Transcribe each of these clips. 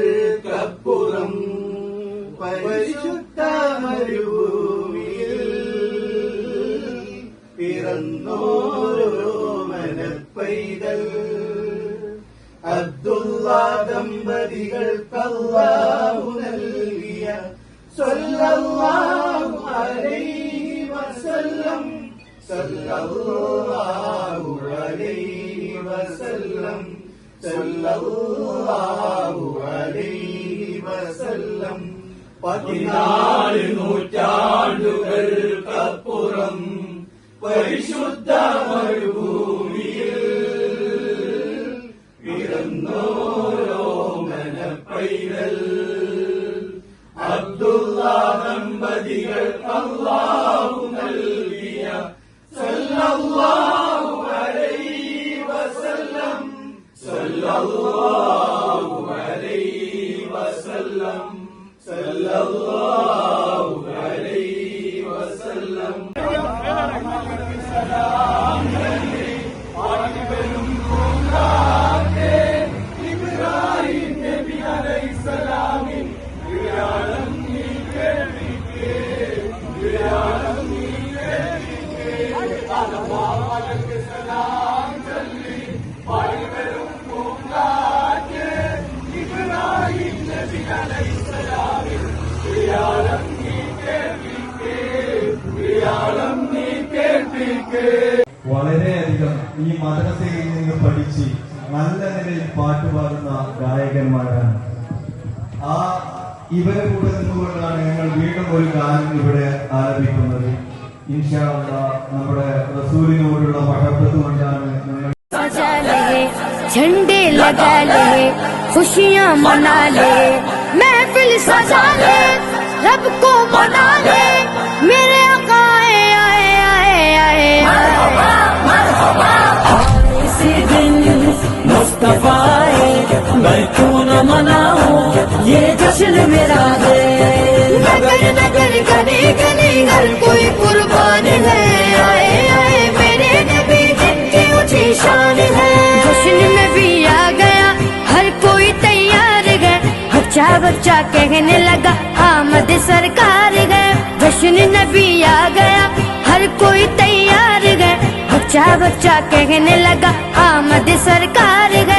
നൂറ്റാണ്ടുകൾക്കപ്പുറം പരിശുദ്ധ മരുഭൂമിയിൽ പിറന്നോരോ മനപ്പൈതൽ അബ്ദുള്ള ദമ്പതികൾക്കല്ലാഹു നൽകിയ സല്ലല്ലാഹു അലൈഹി വസല്ലം. സല്ലല്ലാഹു പതിനാല് നൂറ്റാണ്ടുകൾക്കപ്പുറം പരിശുദ്ധ മരുഭൂമിയിൽ പിറന്നോരോ മനപ്പൈതൽ. അബ്ദുള്ള ദമ്പതികൾ അള്ളാഹു സല്ലല്ലാഹു വളരെയധികം ഈ മദ്രസയിൽ നിന്ന് പഠിച്ച് നല്ല നിലയിൽ പാട്ടുപാടുന്ന ഗായകന്മാരാണ് ആ ഇവരെ കൂടെ നിന്നുകൊണ്ടാണ് ഞങ്ങൾ വീണ്ടും ഒരു ഗാനം ഇവിടെ ആലപിക്കുന്നത് ഇൻഷാ അല്ലാഹ് നമ്മുടെ റസൂലിനോടുള്ള മഹബത്ത് കൊണ്ടാണ് ഞങ്ങൾ सजा ले झंडे लगा ले खुशियाँ मना ले महफिल सजा ले मैं क्यों न मनाऊं ये जश्न मेरा है नगर नगर गली गली हर कोई कुर्बान है आए आए मेरे नबी जिनकी ऊँची शान है जश्न में भी आ गया हर कोई तैयार है बच्चा बच्चा कहने लगा आमद सरकार है जश्न नबी आ गया हर कोई तैयार है बच्चा बच्चा कहने लगा आमद सरकार है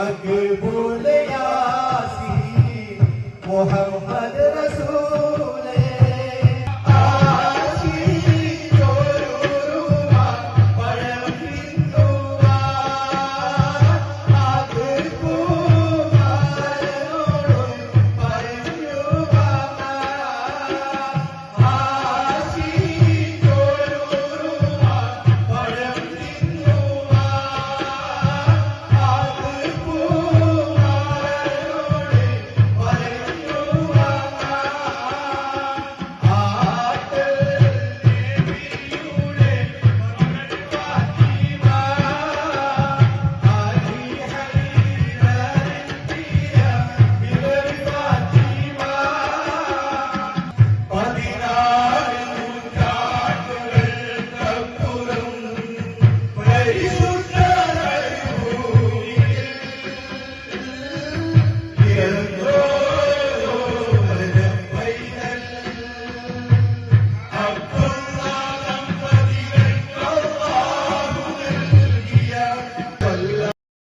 मकबूल यासी मोहम्मद